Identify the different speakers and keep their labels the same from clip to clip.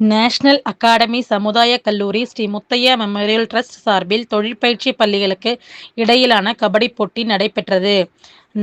Speaker 1: National academy சமுதாய கல்லூரி Sri Muthiah memorial trust சார்பில் தொழிற்பயிற்சி பள்ளிகளுக்கு இடையிலான கபடி போட்டி நடைபெற்றது.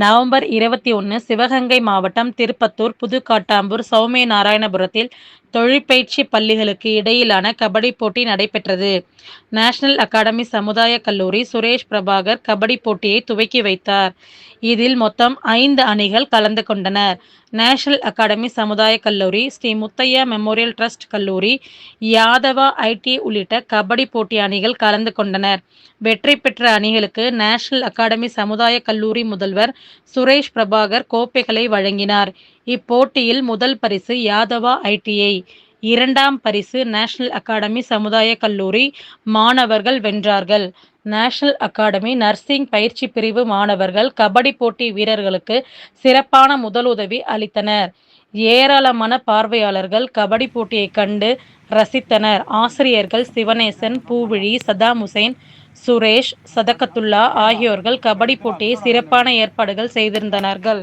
Speaker 1: நவம்பர் இருபத்தி ஒன்று சிவகங்கை மாவட்டம் திருப்பத்தூர், புதுக்காட்டாம்பூர் புதுகாட்டாம்பூர், சௌமியநாராயணபுரத்தில் தொழிற்பயிற்சி பள்ளிகளுக்கு இடையிலான கபடி போட்டி நடைபெற்றது. நேஷனல் அகாடமி சமுதாய கல்லூரி சுரேஷ் பிரபாகர் கபடி போட்டியை துவக்கி வைத்தார். இதில் மொத்தம் ஐந்து அணிகள் கலந்து கொண்டனர். நேஷனல் அகாடமி சமுதாய கல்லூரி, ஸ்ரீ முத்தையா மெமோரியல் ட்ரஸ்ட் கல்லூரி, யாதவா ஐடி உள்ளிட்ட கபடி போட்டி அணிகள் கலந்து கொண்டனர். வெற்றி பெற்ற அணிகளுக்கு நேஷனல் அகாடமி சமுதாய கல்லூரி முதல்வர் சுரேஷ் பிரபாகர் கோப்பைகளை வழங்கினார். இப்போட்டியில் முதல் பரிசு யாதவா ஐடிஐ இரண்டாம் பரிசு நேஷனல் அகாடமி சமுதாய கல்லூரி மாணவர்கள் வென்றார்கள். நேஷனல் அகாடமி நர்சிங் பயிற்சி பிரிவு மாணவர்கள் கபடி போட்டி வீரர்களுக்கு சிறப்பான முதலுதவி அளித்தனர். ஏராளமான பார்வையாளர்கள் கபடி போட்டியை கண்டு ரசித்தனர். ஆசிரியர்கள் சிவனேசன், பூவிழி, சதாம்உசேன், சுரேஷ், சதகத்துல்லா ஆகியோர்கள் கபடி போட்டியை சிறப்பான ஏற்பாடுகள் செய்திருந்தனர்கள்.